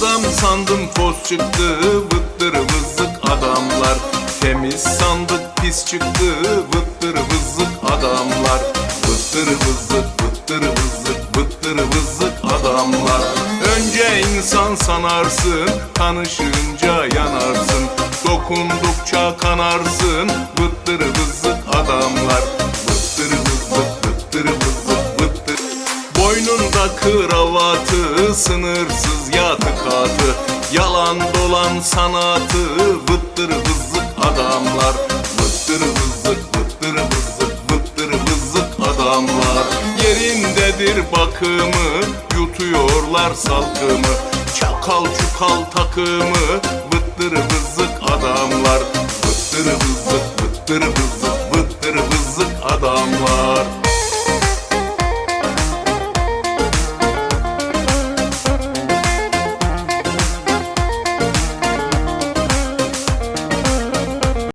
Adam sandım poz çıktı vıttır vızık adamlar. Temiz sandık pis çıktı vıttır vızık adamlar. Vıttır vızık vıttır vızık vıttır vızık adamlar. Önce insan sanarsın tanışınca yanarsın. Dokundukça kanarsın vıttır vızık adamlar. Vıttır vızık vıttır vızık vıttır. Boynunda kravatı, sınırsız yatı katı Yalan dolan sanatı, vıttır vızık adamlar. Vıttır vızık, vıttır vızık, vıttır vızık adamlar. Yerindedir bakımı, yutuyorlar salkımı. Çakal çukal takımı, vıttır vızık adamlar. Vıttır vızık, vıttır vızık, vıttır vızık adamlar